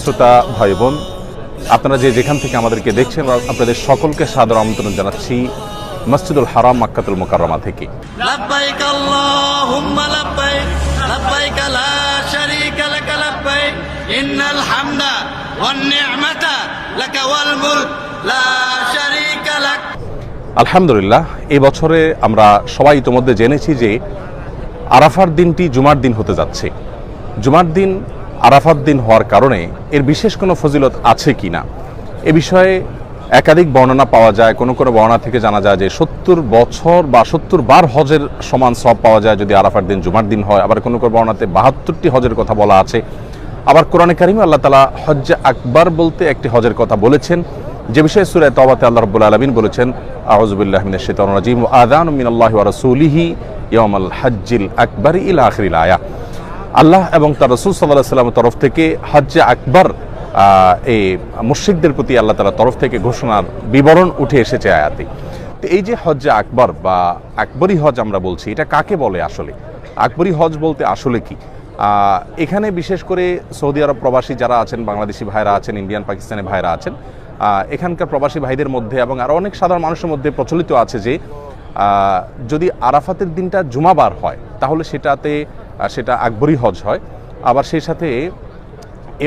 শ্রোতা ভাই বোন আপনারা যে যেখান থেকে আমাদেরকে দেখছেন আপনাদের সকলকে সাদর আমন্ত্রণ জানাচ্ছি মসজিদুল হারাম মাক্কাতুল মোকাররমা থেকে। আলহামদুলিল্লাহ এই বছরে আমরা সবাই ইতোমধ্যে জেনেছি যে আরাফার দিনটি জুমার দিন হতে যাচ্ছে। জুমার দিন আরাফার দিন হওয়ার কারণে এর বিশেষ কোনো ফজিলত আছে কি না? এ বিষয়ে একাধিক বর্ণনা পাওয়া যায়, কোনো কোনো বর্ণনা থেকে জানা যায় যে সত্তর বছর বা সত্তর বার হজের সমান সব পাওয়া যায় যদি আরাফার দিন জুমার দিন হয়। আবার কোনো কোনো বর্ণনাতে বাহাত্তরটি হজের কথা বলা আছে। আবার কোরআনে কারিমে আল্লাহ তালা হজ্জে আকবার বলতে একটি হজের কথা বলেছেন। যে বিষয়ে সুরায় তবাতে আল্লাহ রব্বুল আলমিন বলেছেন আউজুবিল্লাহ আদান ওয়া রাসূলিহি ইয়াউমাল হজ্জিল আকবার ইলা আখিরিল আয়া। আল্লাহ এবং তার রসুল সাল্লাহ সাল্লামের তরফ থেকে হজ্জে আকবর এই মুশ্রিকদের প্রতি আল্লাহ তালার তরফ থেকে ঘোষণার বিবরণ উঠে এসেছে আয়াতে। তো এই যে হজ্জে আকবর বা আকবরী হজ আমরা বলছি, এটা কাকে বলে আসলে? আকবরী হজ বলতে আসলে কি? এখানে বিশেষ করে সৌদি আরব প্রবাসী যারা আছেন, বাংলাদেশি ভাইরা আছেন, ইন্ডিয়ান, পাকিস্তানি ভাইরা আছেন এখানকার প্রবাসী ভাইদের মধ্যে এবং আরও অনেক সাধারণ মানুষের মধ্যে প্রচলিত আছে যে যদি আরাফাতের দিনটা জুমাবার হয়, তাহলে সেটাতে সেটা আকবরী হজ হয়। আবার সেই সাথে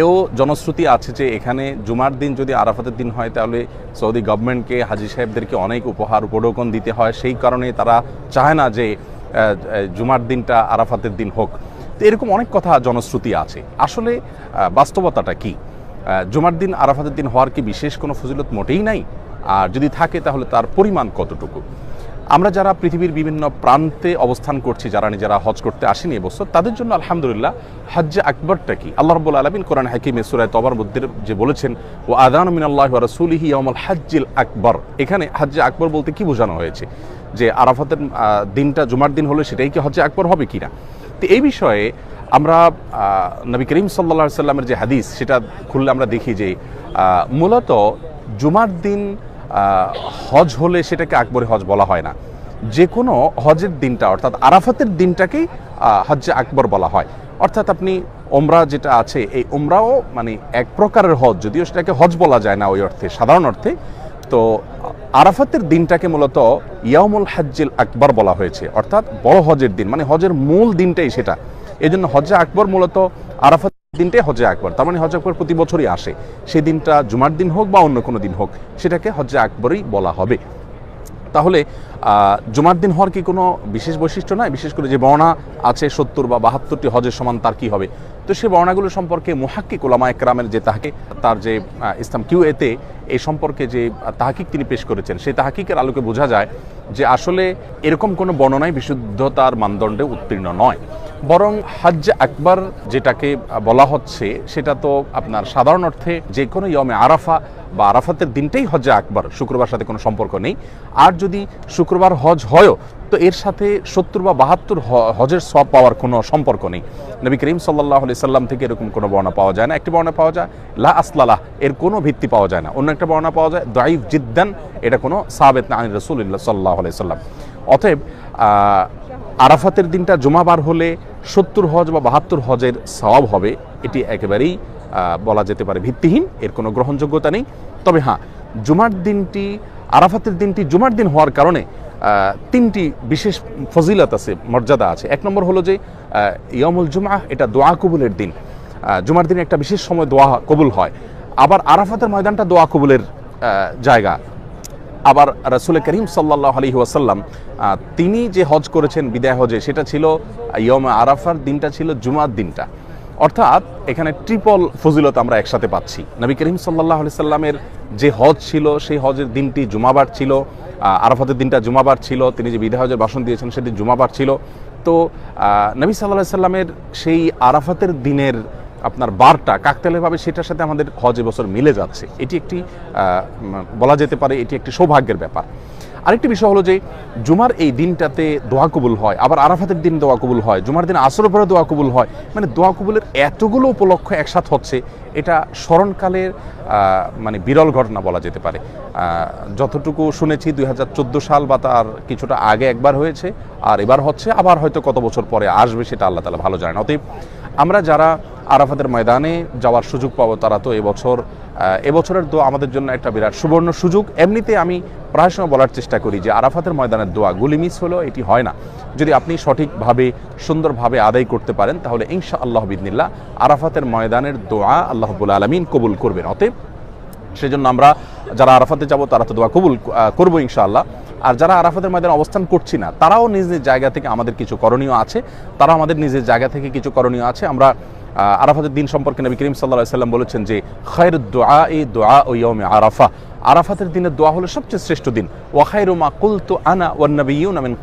এও জনশ্রুতি আছে যে এখানে জুমার দিন যদি আরাফাতের দিন হয়, তাহলে সৌদি গভর্নমেন্টকে, হাজি সাহেবদেরকে অনেক উপহার, উপঢৌকন দিতে হয়। সেই কারণে তারা চায় না যে জুমার দিনটা আরাফাতের দিন হোক। তো এরকম অনেক কথা জনশ্রুতি আছে। আসলে বাস্তবতাটা কি? জুমার দিন, আরাফাতের দিন হওয়ার কি বিশেষ কোনো ফজিলত মোটেই নাই? আর যদি থাকে, তাহলে তার পরিমাণ কতটুকু? আমরা যারা পৃথিবীর বিভিন্ন প্রান্তে অবস্থান করছি, যারা নিজেরা হজ করতে আসেনি এবছর, তাদের জন্য আলহামদুলিল্লাহ হজ্জে আকবরটা কি? আল্লাহ রব্বুল আলমিন কোরআন হাকিম সুরায় তবার মধ্যে যে বলেছেন ও আদান মিন আল্লাহ রসুলিহি ইয়ামাল হাজ্জিল আকবর। এখানে হজ্জে আকবর বলতে কি বোঝানো হয়েছে? যে আরাফাতের দিনটা জুমার দিন হলে সেটাই কি হজ্জে আকবর হবে কিনা? তো এই বিষয়ে আমরা নবী করিম সাল্লা সাল্লামের যে হাদিস, সেটা খুললে আমরা দেখি যে মূলত জুমার দিন হজ হলে সেটাকে আকবরী হজ বলা হয় না। যে কোনো হজের দিনটা, অর্থাৎ আরাফাতের দিনটাকেই হজ্জে আকবর বলা হয়। অর্থাৎ আপনি ওমরা যেটা আছে, এই ওমরাও মানে এক প্রকারের হজ, যদিও সেটাকে হজ বলা যায় না ওই অর্থে, সাধারণ অর্থে। তো, আরাফাতের দিনটাকে মূলত ইয়ামুল হাজ্জিল আকবর বলা হয়েছে, অর্থাৎ বড় হজের দিন মানে হজের মূল দিনটাই সেটা। এই জন্য হজ্জে আকবর মূলত আরাফাত দিনটাই হজ্জে আকবর, তার মানে হজ আকবর প্রতি বছরই আসে। সেই দিনটা জুমার দিন হোক বা অন্য কোনো দিন হোক, সেটাকে হজ্জে আকবরই বলা হবে। তাহলে জুমার দিন হওয়ার কি কোনো বিশেষ বৈশিষ্ট্য নয় বিশেষ করে যে বর্ণা আছে সত্তর বা বাহাত্তরটি হজের সমান তার কি হবে? তো সেই বর্ণাগুলো সম্পর্কে মুহাক্কিক ওলামা একরামের যে তাহাকে, তার যে ইসলাম কিউ এতে এই সম্পর্কে যে তাহাকিক তিনি পেশ করেছেন, সেই তাহাকিকের আলোকে বোঝা যায় যে আসলে এরকম কোনো বর্ণনায় বিশুদ্ধতার মানদণ্ডে উত্তীর্ণ নয়। বরং হজ্জ আকবর যেটাকে বলা হচ্ছে, সেটা তো আপনার সাধারণ অর্থে যে কোনো ইয়মে আরাফা বা আরাফাতের দিনটাই হজ্জে আকবর, শুক্রবার সাথে কোনো সম্পর্ক নেই। আর যদি শুক্রবার হজ হয়ও, তো এর সাথে সত্তর বা বাহাত্তর হজের সব পাওয়ার কোনো সম্পর্ক নেই। নবী করিম সাল্লাহ আলি সাল্লাম থেকে এরকম কোনো বর্ণনা পাওয়া যায় না। একটি বর্ণনা পাওয়া যায়, লা আসলালাহ, এর কোনো ভিত্তি পাওয়া যায় না। অন্য একটা বর্ণনা পাওয়া যায় দাইফ জিদ্দান, এটা কোনো সাবেত না আনি রসুল্লাহ সাল্লাহ আলি সাল্লাম। অতএব আরাফাতের দিনটা জুমাবার হলে সত্তর হজ বা বাহাত্তর হজের সওয়াব হবে। এটি একেবারেই বলা যেতে পারে ভিত্তিহীন, এর কোনো গ্রহণযোগ্যতা নেই। তবে হ্যাঁ জুমার দিনটি, আরাফাতের দিনটি জুমার দিন হওয়ার কারণে তিনটি বিশেষ ফজিলত আছে, মর্যাদা আছে। এক নম্বর হলো যে ইয়মুল জুমা এটা দোয়া কবুলের দিন। জুমার দিনে একটা বিশেষ সময় দোয়া কবুল হয়। আবার আরাফাতের ময়দানটা দোয়া কবুলের জায়গা। আবার রাসুল করিম সাল্লাহ আলহি ওয়াসাল্লাম তিনি যে হজ করেছেন বিদায় হজে, সেটা ছিল ইয়ম আরাফার দিনটা ছিল জুমার দিনটা। অর্থাৎ এখানে ট্রিপল ফজিলত আমরা একসাথে পাচ্ছি। নবী করিম সাল্লাহ আলি সাল্লামের যে হজ ছিল, সেই হজের দিনটি জুমাবার ছিল আরাফাতের দিনটা জুমাবার ছিল, তিনি যে বিদায় হজের ভাষণ দিয়েছেন সেদিন জুমাবার ছিল। তো নবী সাল্লাহ সাল্লামের সেই আরাফাতের দিনের আপনার বারটা কাকতালীয়ভাবে সেটার সাথে আমাদের হজ এবছর মিলে যাচ্ছে। এটি একটি বলা যেতে পারে এটি একটি সৌভাগ্যের ব্যাপার। আরেকটি বিষয় হলো যে, জুমার এই দিনটাতে দোয়া কবুল হয়, আবার আরাফাতের দিন দোয়া কবুল হয়, জুমার দিন আসর পরে দোয়া কবুল হয় মানে দোয়া কবুলের এতগুলো উপলক্ষ একসাথ হচ্ছে, এটা স্মরণকালের মানে বিরল ঘটনা বলা যেতে পারে। যতটুকু শুনেছি দুই হাজার চোদ্দ সাল বা তার কিছুটা আগে একবার হয়েছে, আর এবার হচ্ছে, আবার হয়তো কত বছর পরে আসবে সেটা আল্লাহ তালা ভালো জানেন। অতএব আমরা যারা আরাফাতের ময়দানে যাওয়ার সুযোগ পাবো, তারা তো এবছর এবছরের দোয়া আমাদের জন্য একটা বিরাট সুবর্ণ সুযোগ। এমনিতে আমি প্রায় সময় বলার চেষ্টা করি যে আরাফাতের ময়দানের দোয়া গুলি মিস হলেও এটি হয় না। যদি আপনি সঠিকভাবে, সুন্দরভাবে আদায় করতে পারেন, তাহলে ইনশা আল্লাহ বিদিনিল্লা আরাফাতের ময়দানের দোয়া আল্লাহবুল আলমিন কবুল করবেন। অতএব, সেজন্য আমরা যারা আরাফাতে যাব, তারা তো দোয়া কবুল করব ইনশাআল্লাহ। আর যারা আরাফাতের ময়দানে অবস্থান করছি না, তারাও নিজ নিজ জায়গা থেকে আমাদের কিছু করণীয় আছে। তারাও আমাদের নিজের জায়গা থেকে কিছু করণীয় আছে। আমরা আরাফাতের দিন সম্পর্কে নবী করিম সাল্লাহ সাল্লাম বলেছেন যে খৈর দোয়া এই দোয়া ও ইয়মে আরাফা। আরাফাতের দিনের দোয়া হলো সবচেয়ে শ্রেষ্ঠ দিন। ওয়াখাইরু মা কুলতু আনা ওয়ান নবিয়ুনা মিন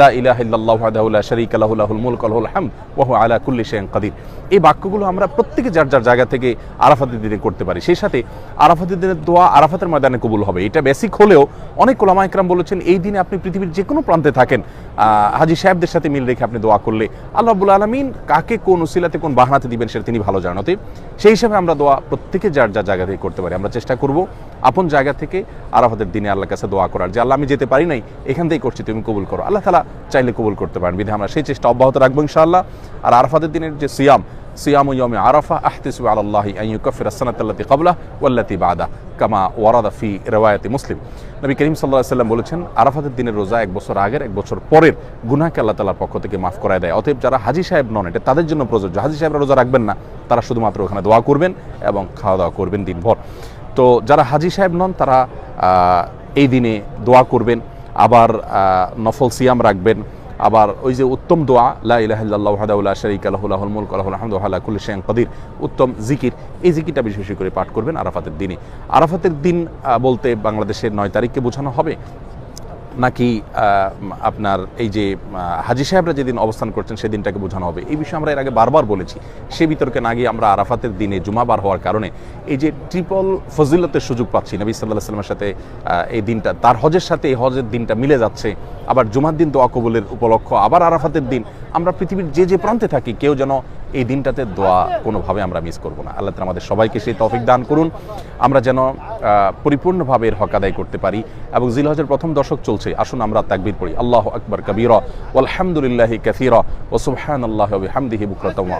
লা ইলাহা ইল্লাল্লাহু ওয়াহদাহু লা শারীকা লাহু, লাহুল মুলকু ওয়া লাহুল হামদ, ওয়া হুয়া আলা কুল্লি শাইইন কাদির এই বাক্যগুলো আমরা প্রত্যেকে যার যার জায়গা থেকে আরাফাতের দিনে করতে পারি। সেই সাথে আরাফাতের দিনের দোয়া আরাফাতের ময়দানে কবুল হবে। এটা বেসিক হলেও অনেক ওলামা ইকরাম বলেছেন, এই দিনে আপনি পৃথিবীর যে কোনো প্রান্তে থাকেন হাজী সাহেবদের সাথে মিল রেখে আপনি দোয়া করলে আল্লাহ রাব্বুল আলমিন কাকে কোন উসিলাতে কোন বাহানাতে দিবেন সেটা তিনি ভালো জানাতে সেই হিসাবে আমরা দোয়া প্রত্যেকে যার যার জায়গা থেকে করতে পারি, আমরা চেষ্টা করব। আপন জায়গা থেকে আরাফাতের দিনে আল্লাহর কাছে দোয়া করার যে, আল্লাহ, আমি যেতে পারি নাই, এখান থেকেই করছি, তুমি কবুল করো। আল্লাহ তালা চাইলে কবুল করতে পারেন বিধে আমরা সেই চেষ্টা অব্যাহত রাখব ইনশাআল্লাহ। আর আরাফাতের দিনের যে সিয়াম সিয়াম ইয়মে আরাফা, আহতিসু আলাল্লাহি আন ইউকাফির আসসানাতাল্লাতি ক্বাবলা ওয়াল্লাতি বাদা কামা ওয়ারাদা ফি রিওয়ায়াতি মুসলিম। নবী করিম আলাইহি সাল্লাম বলেছেন, আরাফাতের দিনের রোজা এক বছর আগের, এক বছর পরের গুনাহকে আল্লাহ তাআলার পক্ষ থেকে মাফ করায় দেয়। অতএব যারা হাজী সাহেব নন, এটা তাদের জন্য প্রযোজ্য। হাজী সাহেবরা রোজা রাখবেন না, তারা শুধুমাত্র ওখানে দোয়া করবেন এবং খাওয়া দাওয়া করবেন দিনভর। তো যারা হাজি সাহেব নন, তারা এই দিনে দোয়া করবেন, আবার নফল সিয়াম রাখবেন, আবার ওই যে উত্তম দোয়া, লা শরিক ইল্লাল্লাহু ওয়াহদাহু লা শারীকা লাহু, লাহুল মুলকু ওয়া লাহুল হামদু, ওয়া আলা কুল্লি শাইইন কাদির। উত্তম জিকির, এই জিকিরটা বেশি বেশি করে পাঠ করবেন আরাফাতের দিনে। আরাফাতের দিন বলতে বাংলাদেশের নয় তারিখকে বোঝানো হবে। নাকি আপনার এই যে হাজি সাহেবরা যেদিন অবস্থান করছেন সেদিনটাকে বোঝানো হবে। এই বিষয়ে আমরা এর আগে বারবার বলেছি। সে বিতর্কে না গিয়ে আমরা আরাফাতের দিনে জুমাবার হওয়ার কারণে এই যে ট্রিপল ফজিলতের সুযোগ পাচ্ছি, নবী সাল্লাহ সাল্লামের সাথে এই দিনটা, তার হজের সাথে এই হজের দিনটা মিলে যাচ্ছে। আবার জুমার দিন দোয়া কবুলের উপলক্ষ, আবার আরাফাতের দিন। আমরা পৃথিবীর যে যে প্রান্তে থাকি, কেউ যেন এই দিনটাতে দোয়া কোনোভাবে আমরা মিস করব না। আল্লাহ আমাদের সবাইকে সেই তফিক দান করুন। আমরা যেন পরিপূর্ণভাবে এর হক আদায় করতে পারি এবং জিলহজের প্রথম দশক চলছে। আসুন আমরা তাকবির পড়ি। আল্লাহ আকবর কবির। আলহামদুলিল্লাহ কাসির। ও সুহান আল্লাহ হামদিহি বুকরতম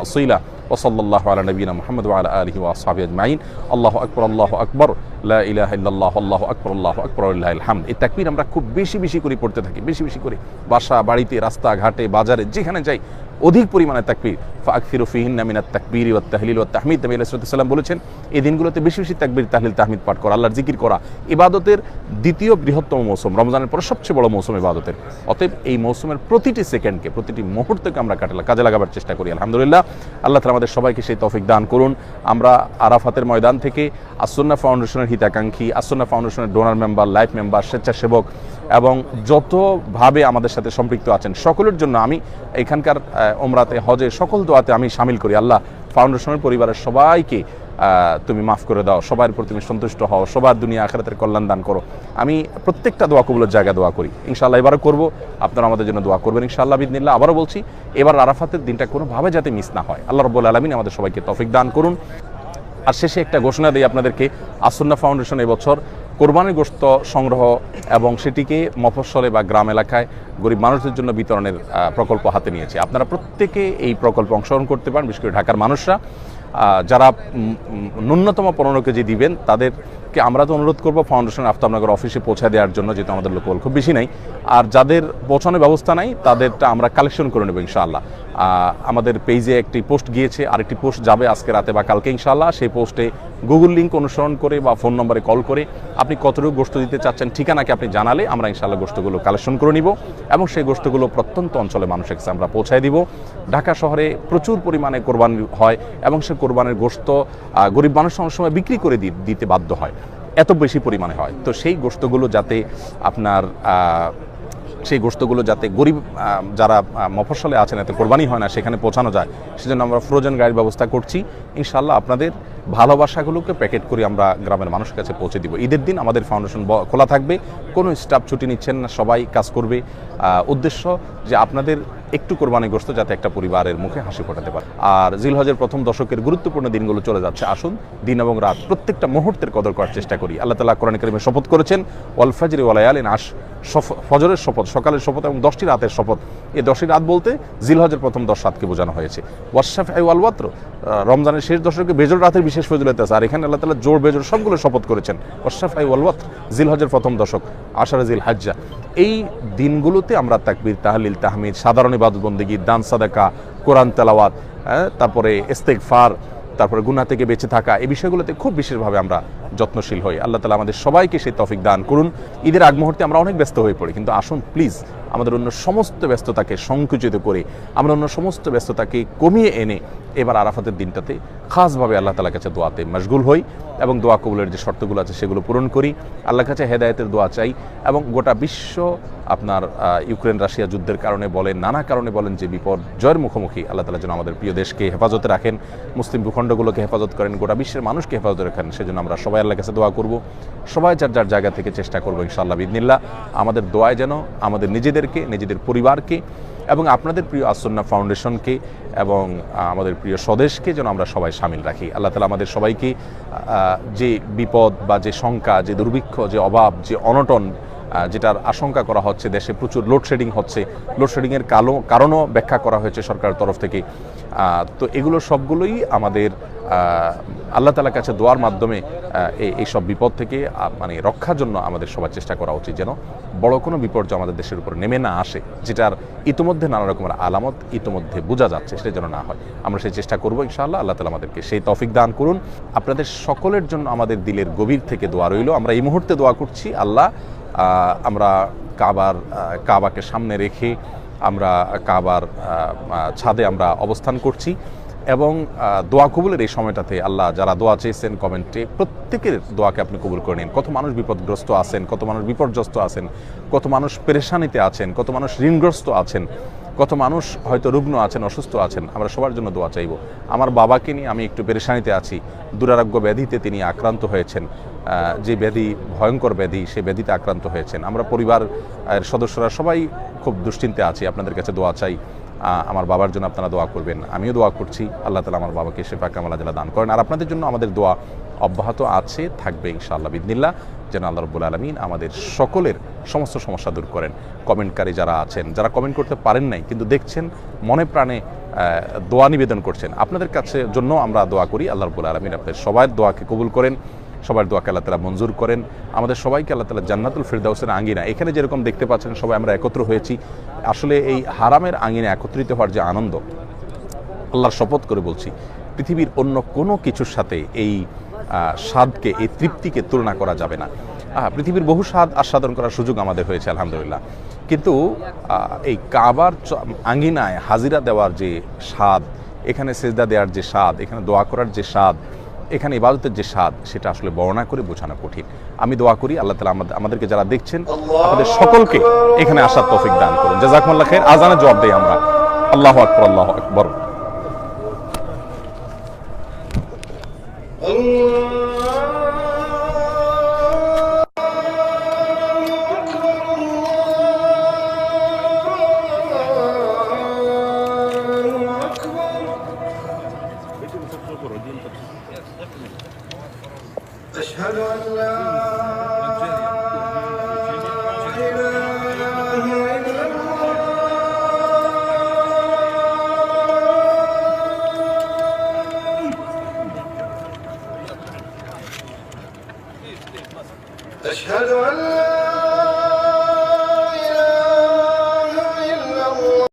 ও সাল্লাহ আল নবীন মোহাম্মদ আলা আলহি ওয়াসাবি আজমাইন। আল্লাহ আকবর আল্লাহ আকবর। লা ইলাহ আল্লাহ আকবর আল্লাহ আকবর আল্লাহ আলহাম এই তাকবির আমরা খুব বেশি বেশি করে পড়তে থাকি। বেশি বেশি করে। বাসা, বাড়িতে, রাস্তাঘাটে, বাজারে, যেখানে যাই অধিক পরিমাণে তাকবীর। ফাকফিরু ফিহিন্না মিনাত তাকবীরি ওয়াত তাহলিল ওয়াত তাহমিদ। নবী আলাইহিস সাল্লাম বলেছেন, এই দিনগুলোতে বেশি বেশি তাকবীর, তাহলিল, তাহমিদ পাঠ করা, আল্লাহর জিকির করা, ইবাদতের দ্বিতীয় বৃহত্তম মৌসুম। রমজানের পরে সবচেয়ে বড় মৌসুম ইবাদতের। অতএব এই মৌসুমের প্রতিটি সেকেন্ডকে, প্রতিটি মুহূর্তকে আমরা কাটালা কাজে লাগাবার চেষ্টা করি, আলহামদুলিল্লাহ। আল্লাহ তালা আমাদের সবাইকে সেই তৌফিক দান করুন। আমরা আরাফাতের ময়দান থেকে আসন্না ফাউন্ডেশনের হিতাকাঙ্ক্ষী আসন্না ফাউন্ডেশনের ডোনার মেম্বার, লাইফ মেম্বার, স্বেচ্ছাসেবক এবং যতভাবে আমাদের সাথে সম্পৃক্ত আছেন, সকলের জন্য আমি এখানকার ওমরাতে, হজে সকল দোয়াতে আমি সামিল করি। আল্লাহ ফাউন্ডেশনের পরিবারের সবাইকে তুমি মাফ করে দাও, সবার উপর তুমি সন্তুষ্ট হও, সবার দুনিয়া আখেরাতের কল্যাণ দান করো। আমি প্রত্যেকটা দোয়া কবুলের জায়গায় দোয়া করি। ইনশাল্লাহ এবারও করব, আপনারা আমাদের জন্য দোয়া করবেন। ইনশাআল্লাহ বিদিনিল্লাহ আবারও বলছি, এবার আরাফাতের দিনটা কোনোভাবে যাতে মিস না হয়। আল্লাহ রব্বুল আলমিন আমাদের সবাইকে তফিক দান করুন। আর শেষে একটা ঘোষণা দিই আপনাদেরকে, আসন্না ফাউন্ডেশন এবছর কোরবানির গোস্ত সংগ্রহ এবং সেটিকে মফস্বলে বা গ্রাম এলাকায় গরিব মানুষদের জন্য বিতরণের প্রকল্প হাতে নিয়েছে। আপনারা প্রত্যেকে এই প্রকল্পে অংশগ্রহণ করতে পারেন, বিশেষ করে ঢাকার মানুষরা। যারা ন্যূনতম পনেরো কেজি দিবেন, তাদেরকে আমরা তো অনুরোধ করব ফাউন্ডেশন আফতাবনগর অফিসে পৌঁছে দেওয়ার জন্য, যেহেতু আমাদের লোকবল খুব বেশি নাই। আর যাদের পৌঁছানোর ব্যবস্থা নাই, তাদেরটা আমরা কালেকশন করে নেব, ইনশাআল্লাহ। আমাদের পেজে একটি পোস্ট গিয়েছে, আরেকটি পোস্ট যাবে আজকে রাতে বা কালকে ইনশাল্লাহ সেই পোস্টে গুগল লিঙ্ক অনুসরণ করে বা ফোন নম্বরে কল করে আপনি কতটুকু গোষ্ঠ দিতে চাচ্ছেন ঠিকানাকে আপনি জানালে আমরা ইনশাল্লাহ গোষ্ঠগুলো কালেকশন করে নিব এবং সেই গোষ্ঠগুলো প্রত্যন্ত অঞ্চলে মানুষের কাছে আমরা পৌঁছায় দিব। ঢাকা শহরে প্রচুর পরিমাণে কোরবানি হয় এবং সে কোরবানের গোষ্ঠ গরিব মানুষ অনেক সময় বিক্রি করে দিতে বাধ্য হয়। এত বেশি পরিমাণে হয়। তো সেই গোষ্ঠগুলো যাতে আপনার সেই গোষ্ঠগুলো যাতে গরিব যারা মফস্বলে আছেন, এতে কোরবানি হয় না, সেখানে পৌঁছানো যায়। সেজন্য আমরা ফ্রোজেন গাড়ির ব্যবস্থা করছি। ইনশাল্লাহ আপনাদের ভালোবাসাগুলোকে প্যাকেট করে আমরা গ্রামের মানুষের কাছে পৌঁছে দিব। ঈদের দিন আমাদের ফাউন্ডেশন খোলা থাকবে, কোনো স্টাফ ছুটি নিচ্ছেন না, সবাই কাজ করবে। উদ্দেশ্য যে আপনাদের একটু কোরবানিগ্রস্ত যাতে একটা পরিবারের মুখে হাসি ফোটাতে পারে। আর জিলহজের প্রথম দশকের গুরুত্বপূর্ণ দিনগুলো চলে যাচ্ছে। আসুন দিন এবং রাত প্রত্যেকটা মুহূর্তের কদর করার চেষ্টা করি। আল্লাহ তালা কোরআন করিমে শপথ করেছেন, ওয়াল ফাজরি ওয়ালায়ালিন আশ, সফ- ফজরের শপথ, সকালের শপথ এবং দশটি রাতের শপথ। এই দশটি রাত বলতে জিলহজের প্রথম দশ রাতকে বোঝানো হয়েছে। ওয়াশাফ আই ওয়ালওয়াত্র রমজানের শেষ দশকে বেজর রাতের বিশেষ ফজিলত আছে। আর এখানে আল্লাহ তালা জোর বেজোর সবগুলো শপথ করেছেন। আই জিল জিলহজের প্রথম দশক আশার জিল হাজ্জা এই দিনগুলোতে আমরা তাকবির তাহলিল তাহমিদ সাধারণ ইবাদতবন্দিগি দান সাদাকা কোরআন তেলাওয়াত হ্যাঁ, তারপরে ইস্তেগফার তারপরে গুনা থেকে বেঁচে থাকা এই বিষয়গুলোতে খুব বিশেষভাবে আমরা যত্নশীল হই আল্লাহ তালা আমাদের সবাইকে সেই তফিক দান করুন। ঈদের আগ মুহূর্তে আমরা অনেক ব্যস্ত হয়ে পড়ি, কিন্তু আসুন প্লিজ আমাদের অন্য সমস্ত ব্যস্ততাকে সংকুচিত করে, আমরা অন্য সমস্ত ব্যস্ততাকে কমিয়ে এনে এবার আরাফাতের দিনটাতে খাসভাবে আল্লাহ তালার কাছে দোয়াতে মশগুল হই এবং দোয়া কবুলের যে শর্তগুলো আছে সেগুলো পূরণ করি। আল্লাহর কাছে হেদায়তের দোয়া চাই এবং গোটা বিশ্ব আপনার ইউক্রেন রাশিয়া যুদ্ধের কারণে বলেন, নানা কারণে বলেন যে বিপদ জয়ের মুখোমুখি আল্লাহ তালা যেন আমাদের প্রিয় দেশকে হেফাজতে রাখেন, মুসলিম ভূখণ্ডগুলোকে হেফাজত করেন, গোটা বিশ্বের মানুষকে হেফাজতে রাখেন, সেজন্য আমরা সবাই আল্লাহর কাছে দোয়া করব। সবাই যার যার জায়গা থেকে চেষ্টা করব ইনশাআল্লাহ বিদিনিল্লা আমাদের দোয়ায় যেন আমাদের নিজেদেরকে, নিজেদের পরিবারকে এবং আপনাদের প্রিয় আসন্না ফাউন্ডেশনকে এবং আমাদের প্রিয় স্বদেশকে যেন আমরা সবাই সামিল রাখি। আল্লাহ তালা আমাদের সবাইকে যে বিপদ বা যে শঙ্কা, যে দুর্ভিক্ষ, যে অভাব, যে অনটন যেটার আশঙ্কা করা হচ্ছে দেশে প্রচুর লোডশেডিং হচ্ছে। লোডশেডিংয়ের কালো কারণও ব্যাখ্যা করা হয়েছে সরকারের তরফ থেকে। তো এগুলো সবগুলোই আমাদের আল্লাহ তালার কাছে দোয়ার মাধ্যমে এই এইসব বিপদ থেকে মানে রক্ষার জন্য আমাদের সবার চেষ্টা করা উচিত যেন বড় কোনো বিপর্যয় আমাদের দেশের উপর নেমে না আসে, যেটার ইতিমধ্যে নানা রকমের আলামত ইতিমধ্যে বোঝা যাচ্ছে, সেটা যেন না হয়। আমরা সেই চেষ্টা করব ইনশাআল্লাহ, আল্লাহ তালা আমাদেরকে সেই তফিক দান করুন। আপনাদের সকলের জন্য আমাদের দিলের গভীর থেকে দোয়া রইল। আমরা এই মুহূর্তে দোয়া করছি, আল্লাহ আমরা কাবার কাবাকে সামনে রেখে আমরা কাবার ছাদে আমরা অবস্থান করছি এবং দোয়া কবুলের এই সময়টাতে আল্লাহ যারা দোয়া চেয়েছেন কমেন্টে প্রত্যেকের দোয়াকে আপনি কবুল করে নিন। কত মানুষ বিপদগ্রস্ত আছেন, কত মানুষ বিপর্যস্ত আছেন, কত মানুষ পেরেশানিতে আছেন, কত মানুষ ঋণগ্রস্ত আছেন। কত মানুষ হয়তো রুগ্ন আছেন, অসুস্থ আছেন, আমরা সবার জন্য দোয়া চাইব। আমার বাবাকে নিয়ে আমি একটু পেরেশানিতে আছি। দুরারোগ্য ব্যাধিতে তিনি আক্রান্ত হয়েছেন। যে ব্যাধি, ভয়ঙ্কর ব্যাধি, সে ব্যাধিতে আক্রান্ত হয়েছেন। আমরা পরিবার সদস্যরা সবাই খুব দুশ্চিন্তে আছি। আপনাদের কাছে দোয়া চাই। আমার বাবার জন্য আপনারা দোয়া করবেন। আমিও দোয়া করছি। আল্লাহ তালা আমার বাবাকে শেফা কামালা জেলা দান করেন। আর আপনাদের জন্য আমাদের দোয়া অব্যাহত আছে, থাকবে ইনশাআল্লাহ বিদিনিল্লা যেন আল্লাহ রব্বুল আলমিন আমাদের সকলের সমস্ত সমস্যা দূর করেন। কমেন্টকারী যারা আছেন, যারা কমেন্ট করতে পারেন নাই, কিন্তু দেখছেন, মনে প্রাণে দোয়া নিবেদন করছেন, আপনাদের কাছে জন্য আমরা দোয়া করি। আল্লাহ রব্বুল আলমিন আপনাদের সবার দোয়াকে কবুল করেন। সবার দোয়াকে আল্লাহ তালা মঞ্জুর করেন। আমাদের সবাইকে আল্লাহ তালা জান্নাতুল ফিরদাউসের আঙ্গিনা এখানে যেরকম দেখতে পাচ্ছেন, সবাই আমরা একত্র হয়েছি। আসলে এই হারামের আঙ্গিনা একত্রিত হওয়ার যে আনন্দ, আল্লাহর শপথ করে বলছি, পৃথিবীর অন্য কোনো কিছুর সাথে এই স্বাদকে, এই তৃপ্তিকে তুলনা করা যাবে না। পৃথিবীর বহু স্বাদ আস্বাদন করার সুযোগ আমাদের হয়েছে, আলহামদুলিল্লাহ। কিন্তু এই কাবার আঙ্গিনায় হাজিরা দেওয়ার যে স্বাদ, এখানে সেজদা দেওয়ার যে স্বাদ, এখানে দোয়া করার যে স্বাদ এখানে ইবাদতের যে স্বাদ, সেটা আসলে বর্ণনা করে বোঝানো কঠিন। আমি দোয়া করি আল্লাহ তালা আমাদের আমাদেরকে যারা দেখছেন, আমাদের সকলকে এখানে আসার তৌফিক দান করুন। জাজাকুমুল্লাহ খের আজানের জবাব দেয় আমরা। আল্লাহ আকবর আল্লাহ আকবর। أشهد أن لا